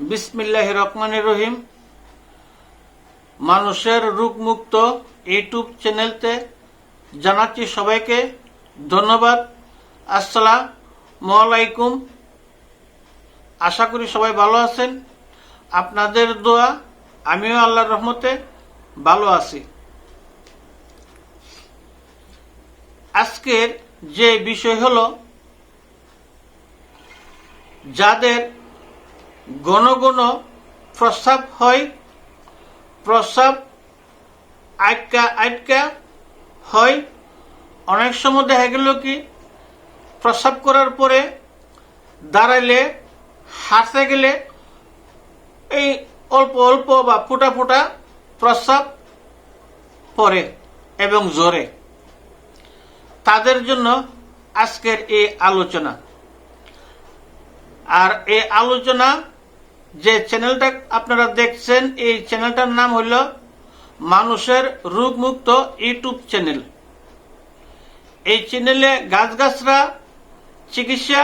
বিসমিল্লাহ রহমান রহিম। মানুষের রোগমুক্ত ইউটিউব চ্যানেলতে জানাচ্ছি সবাইকে ধন্যবাদ। আসসালাম আলাইকুম। আশা করি সবাই ভালো আছেন। আপনাদের দোয়া, আমিও আল্লাহর রহমতে ভালো আছি। আজকের যে বিষয় হলো, যাদের ঘন ঘন প্রস্রাব হয়, প্রস্রাব আটকা আটকা হয়। অনেক সময় দেখা গেল কি, প্রস্রাব করার পরে দাঁড়াইলে, হাঁটতে গেলে এই অল্প অল্প বা ফুটা ফুটা প্রস্রাব পড়ে এবং জোরে তাদের জন্য আজকের এই আলোচনা। আর এই আলোচনা যে চ্যানেলটা আপনারা দেখছেন, এই চ্যানেলটার নাম হল মানুষের রোগমুক্ত ইউটিউব চ্যানেল এই চ্যানেলে গাছগাছরা চিকিৎসা,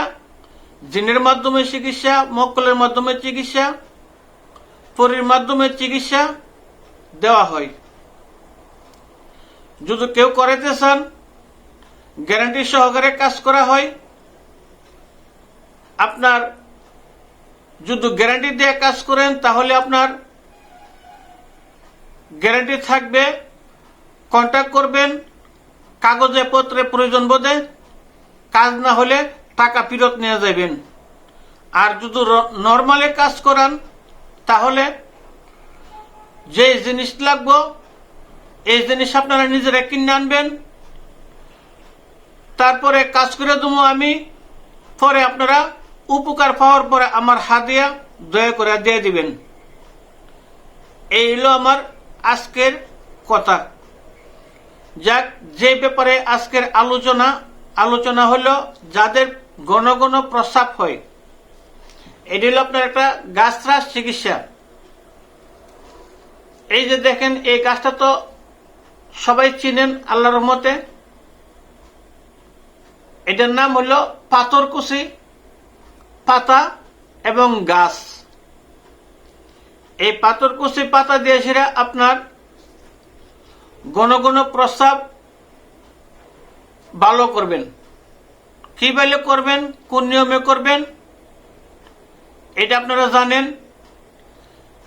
জিনের মাধ্যমে চিকিৎসা, মক্কলের মাধ্যমে চিকিৎসা, পরির মাধ্যমে চিকিৎসা দেওয়া হয়। যদি কেউ করাইতে চান গ্যারান্টি সহকারে কাজ করা হয়। আপনার যদি গ্যারান্টি দিয়ে কাজ করেন, তাহলে আপনার গ্যারান্টি থাকবে কন্ট্যাক্ট করবেন, কাগজে পত্রে প্রয়োজন বোধে, কাজ না হলে টাকা ফেরত নিয়ে যাবেন। আর যদি নর্মালে কাজ করান, তাহলে যে জিনিস লাগবো, এই জিনিস আপনারা নিজেরা কিনে আনবেন। তারপরে কাজ করে দেবো আমি, পরে আপনারা উপকার পাওয়ার পরে আমার হাতিয়া দয়া করে দিয়ে দিবেন। এই হলো আমার আজকের কথা। যাক, যে ব্যাপারে আজকের আলোচনা আলোচনা হলো যাদের ঘন ঘন প্রস্রাব হয়, এটি হলো আপনার একটা গাছরাস চিকিৎসা। এই যে দেখেন, এই গাছটা তো সবাই চিনেন আল্লাহর রহমতে। এটার নাম হলো পাথরকুচি। পাতা এবং গাছ। এই পাথরকুচি পাতা দিয়ে সেরা আপনার ঘন ঘন প্রস্রাব ভালো করবেন। কি বেলে করবেন, কোন নিয়মে করবেন, এটা আপনারা জানেন।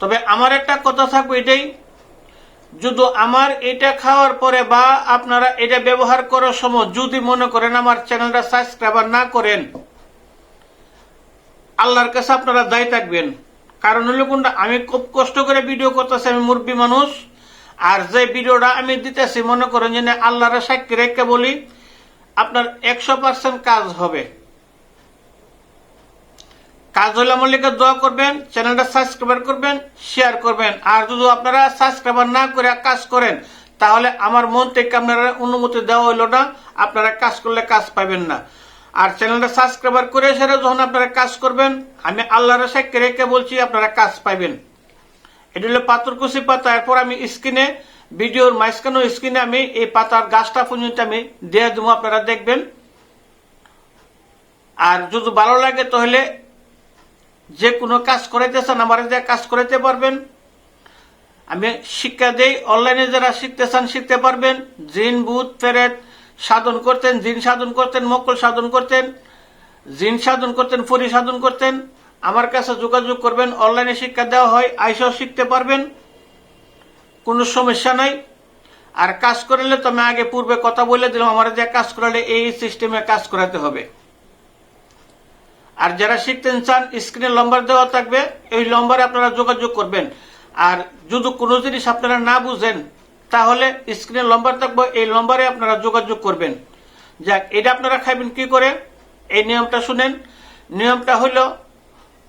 তবে আমার একটা কথা থাকবে এটাই, যদি আমার এটা খাওয়ার পরে বা আপনারা এটা ব্যবহার করার সময় যদি মনে করেন আমার চ্যানেলটা সাবস্ক্রাইবার না করেন আল্লাহর কাছে আপনারা দায়ী থাকবেন। কারণ হলো কোনটা, আমি খুব কষ্ট করে ভিডিও করতেছি, আমি মুরব্বী মানুষ। আর যে ভিডিওটা আমি দিতেছি, মনে করেন যে আল্লাহর সাক্ষী রেখে বলি, আপনার একশো পার্সেন্ট কাজ হবে। কাজ হলে আমার লিখে দোয়া করবেন, চ্যানেলটা সাবস্ক্রাইবার করবেন শেয়ার করবেন। আর যদি আপনারা সাবস্ক্রাইবার না করে কাজ করেন, তাহলে আমার মন থেকে আপনারা অনুমতি দেওয়া হইল না, আপনারা কাজ করলে কাজ পাবেন না। আর চ্যানেলটা সাবস্ক্রাইবার করে সেটা যখন আপনারা কাজ করবেন, আমি আল্লাহর সাক্ষী রেখে বলছি, আপনারা কাজ পাইবেন। এটি হলো পাথরকুচি পাতা। এরপর আমি স্ক্রিনে, ভিডিওর মাঝখানে স্ক্রিনে আমি এই পাতার গাছটা পর্যন্ত আমি দিয়ে দেবো, আপনারা দেখবেন। আর যদি ভালো লাগে তাহলে যে কোনো কাজ করাইতে চান, আমার যে কাজ করাইতে পারবেন। আমি শিক্ষা দেই, অনলাইনে যারা শিখতে চান, শিখতে পারবেন। জিন বুথ ফেরেট সাধন করতেন, জিন সাধন করতেন মকল সাধন করতেন, জিন সাধন করতেন, ফরি সাধন করতেন। আমার কাছে যোগাযোগ করবেন, অনলাইনে শিক্ষা দেওয়া হয়, আইসাও শিখতে পারবেন, কোনো সমস্যা নাই। আর কাজ করলে তো আমি আগে পূর্বে কথা বলে দিলাম, আমার যে কাজ করালে এই সিস্টেমে কাজ করাতে হবে। আর যারা শিখতেন চান, স্ক্রিনে নম্বর দেওয়া থাকবে, এই নম্বরে আপনারা যোগাযোগ করবেন। আর যদি কোনো জিনিস আপনারা না বুঝেন তাহলে স্ক্রিনে নম্বর থাকবে, এই নম্বরে আপনারা যোগাযোগ করবেন। যাক, এটা আপনারা খাইবেন কি করে? এই নিয়মটা শুনেন। নিয়মটা হলো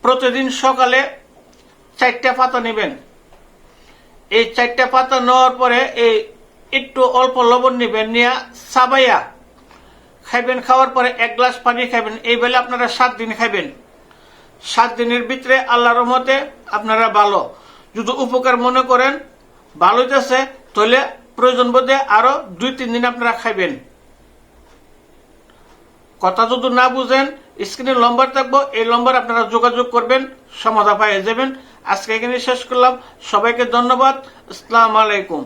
প্রতিদিন সকালে চারটা পাতা নেবেন। এই চারটা পাতা নেওয়ার পরে এই একটু অল্প লবণ নেবেন, নিয়ে সাবাইয়া খাইবেন। খাওয়ার পরে এক গ্লাস পানি খাইবেন। এই বেলা আপনারা সাত দিন খাইবেন। সাত দিনের ভিতরে আল্লাহর রহমতে আপনারা ভালো। যদি উপকার মনে করেন, ভালো হইতেছে তাহলে প্রয়োজন বোধে আরও দুই, তিন দিন আপনারা খাইবেন। কথা যদি না বুঝেন, স্ক্রিনে নম্বর থাকব, এই নম্বর আপনারা যোগাযোগ করবেন, সমাধা পাইয়ে যাবেন। আজকে এখানে শেষ করলাম। সবাইকে ধন্যবাদ। আসসালাম আলাইকুম।